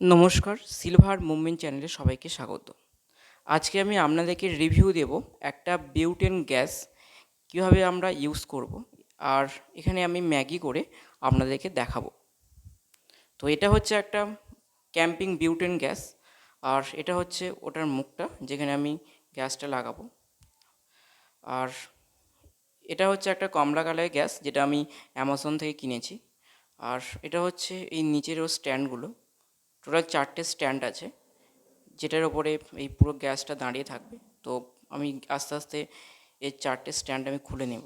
নমস্কার silver movement চ্যানেলে সবাইকে স্বাগত। আজকে আমি আপনাদেরকে রিভিউ দেব একটা বিউটেন গ্যাস কীভাবে আমরা ইউজ করব, আর এখানে আমি ম্যাগি করে আপনাদেরকে দেখাবো। তো এটা হচ্ছে একটা ক্যাম্পিং বিউটেন গ্যাস আর এটা হচ্ছে ওটার মুখটা যেখানে আমি গ্যাসটা লাগাবো। আর এটা হচ্ছে একটা কমলা কালারের গ্যাস যেটা আমি অ্যামাজন থেকে কিনেছি। আর এটা হচ্ছে এই নিচেরও স্ট্যান্ডগুলো টোটাল চারটে স্ট্যান্ড আছে, যেটার ওপরে এই পুরো গ্যাসটা দাঁড়িয়ে থাকবে। তো আমি আস্তে আস্তে এই চারটে স্ট্যান্ড আমি খুলে নেব।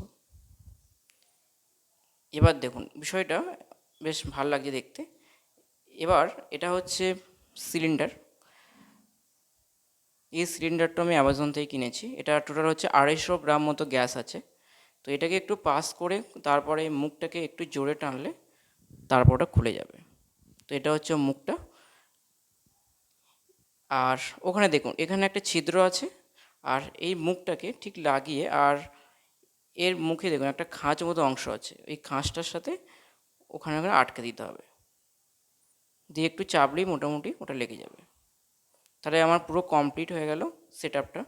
এবার দেখুন, বিষয়টা বেশ ভালো লাগছে দেখতে। এবার এটা হচ্ছে সিলিন্ডার। এই সিলিন্ডারটা আমি অ্যামাজন থেকে কিনেছি। এটা টোটাল হচ্ছে আড়াইশো গ্রাম মতো গ্যাস আছে। তো এটাকে একটু পাস করে তারপরে মুখটাকে একটু জোরে টানলে তারপর ওটা খুলে যাবে। তো এটা হচ্ছে মুখটা। আর ওখানে দেখুন, এখানে একটা ছিদ্র আছে, আর এই মুখটাকে ঠিক লাগিয়ে, আর এর মুখে দেখুন একটা খাঁচ মতো অংশ আছে, এই খাঁচটার সাথে ওখানে ওখানে আটকে দিতে হবে। দিয়ে একটু চাপলেই মোটামুটি ওটা লেগে যাবে। তাহলে আমার পুরো কমপ্লিট হয়ে গেল সেট আপটা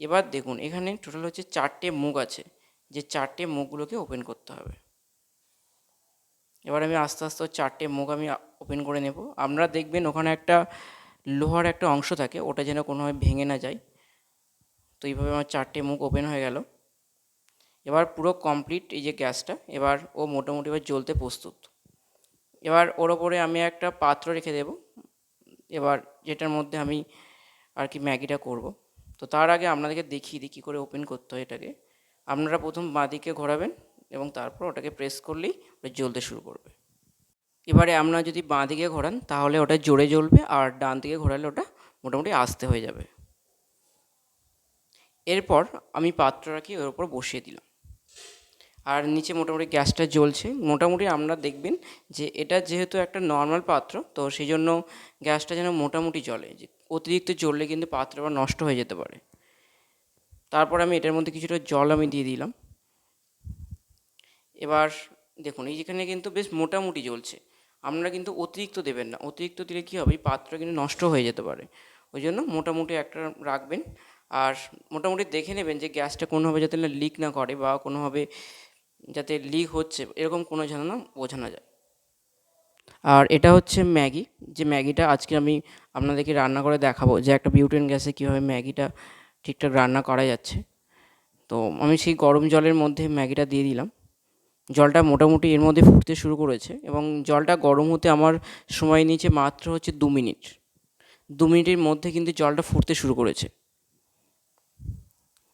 এবার দেখুন, এখানে টোটাল হচ্ছে চারটে মুখ আছে, যে চারটে মুখগুলোকে ওপেন করতে হবে। এবার আমি আস্তে আস্তে চারটে মুখ আমি ওপেন করে নেব। আপনারা দেখবেন ওখানে একটা লোহার একটা অংশ থাকে, ওটা যেন কোনোভাবে ভেঙে না যায়। তো এইভাবে আমার চারটে মুখ ওপেন হয়ে গেল। এবার পুরো কমপ্লিট এই যে গ্যাসটা, এবার ও মোটামুটি এবার জ্বলতে প্রস্তুত। এবার ওর ওপরে আমি একটা পাত্র রেখে দেব। এবার যেটার মধ্যে আমি আর কি ম্যাগিটা করব। তো তার আগে আপনাদেরকে দেখিয়ে দিই কী করে ওপেন করতে হয় এটাকে। আপনারা প্রথম বাঁদিকে ঘোরাবেন এবং তারপর ওটাকে প্রেস করলেই ওটা জ্বলতে শুরু করবে। এবারে আপনারা যদি বাঁ দিকে ঘোরান, তাহলে ওটা জোরে জ্বলবে আর ডান দিকে ঘোরালে ওটা মোটামুটি আস্তে হয়ে যাবে। এরপর আমি পাত্রটাকে ওর উপর বসিয়ে দিলাম। আর নিচে মোটামুটি গ্যাসটা জ্বলছে। মোটামুটি আপনারা দেখবেন যে এটা যেহেতু একটা নর্মাল পাত্র, তো সেই জন্য গ্যাসটা যেন মোটামুটি জ্বলে। যে অতিরিক্ত জ্বললে কিন্তু পাত্র আবার নষ্ট হয়ে যেতে পারে। তারপর আমি এটার মধ্যে কিছুটা জল আমি দিয়ে দিলাম। এবার দেখুন, এই যেখানে কিন্তু বেশ মোটামুটি জ্বলছে। আপনারা কিন্তু অতিরিক্ত দেবেন না। অতিরিক্ত দিলে কী হবে? পাত্র কিন্তু নষ্ট হয়ে যেতে পারে। ওই জন্য মোটামুটি একটা রাখবেন। আর মোটামুটি দেখে নেবেন যে গ্যাসটা কোনোভাবে যাতে না লিক না করে বা কোনোভাবে যাতে লিক হচ্ছে, এরকম কোনো যেন না বোঝানো যায়। আর এটা হচ্ছে ম্যাগি। যে ম্যাগিটা আজকে আমি আপনাদেরকে রান্না করে দেখাবো যে একটা বিউটেন গ্যাসে কীভাবে ম্যাগিটা ঠিকঠাক রান্না করা যাচ্ছে। তো আমি সেই গরম জলের মধ্যে ম্যাগিটা দিয়ে দিলাম। জলটা মোটামুটি এর মধ্যে ফুটতে শুরু করেছে এবং জলটা গরম হতে আমার সময় নিয়েছে মাত্র হচ্ছে দু মিনিট। দু মিনিটের মধ্যে কিন্তু জলটা ফুটতে শুরু করেছে।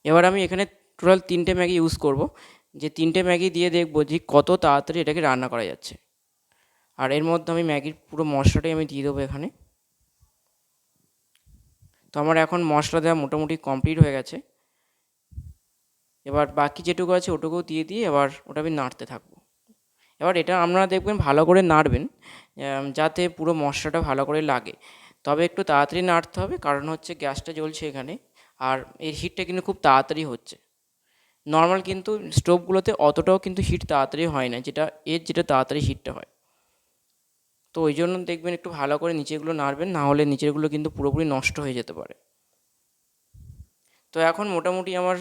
এবার আমি এখানে টোটাল তিনটে ম্যাগি ইউজ করব। যে তিনটে ম্যাগি দিয়ে দেখব যে কত তাড়াতাড়ি এটাকে রান্না করা যাচ্ছে। আর এর মধ্যে আমি ম্যাগির পুরো মশলাটাই আমি দিয়ে দেবো এখানে। তো আমার এখন মশলা দেওয়া মোটামুটি কমপ্লিট হয়ে গেছে। এবার বাকি যেটুকু আছে ওটুকুও দিয়ে দিয়ে এবার ওটা আমি নাড়তে থাকব। এবার এটা আপনারা দেখবেন ভালো করে নাড়বেন যাতে পুরো মশলাটা ভালো করে লাগে। তবে একটু তাড়াতাড়ি নাড়তে হবে, কারণ হচ্ছে গ্যাসটা জ্বলছে এখানে, আর এর হিটটা কিন্তু খুব তাড়াতাড়ি হচ্ছে। নর্মাল কিন্তু স্টোভগুলোতে অতটাও কিন্তু হিট তাড়াতাড়ি হয় না, যেটা এর যেটা তাড়াতাড়ি হিটটা হয়। তো ওই জন্য দেখবেন একটু ভালো করে নিচেগুলো নাড়বেন, না হলে নিচেরগুলো কিন্তু পুরোপুরি নষ্ট হয়ে যেতে পারে। তো এখন মোটামুটি আমার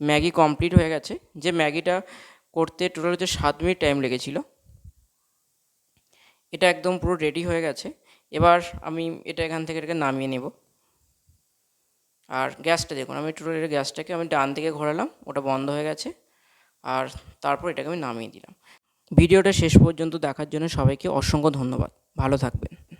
ম্যাগি কমপ্লিট হয়ে গেছে। যে ম্যাগিটা করতে টোটাল হচ্ছে সাত মিনিট টাইম লেগেছিল। এটা একদম পুরো রেডি হয়ে গেছে। এবার আমি এটা এখান থেকে এটাকে নামিয়ে নেব। আর গ্যাসটা দেখুন, আমি টোটাল এটা গ্যাসটাকে আমি ডান দিকে ঘোরালাম, ওটা বন্ধ হয়ে গেছে। আর তারপর এটাকে আমি নামিয়ে দিলাম। ভিডিওটা শেষ পর্যন্ত দেখার জন্য সবাইকে অসংখ্য ধন্যবাদ। ভালো থাকবেন।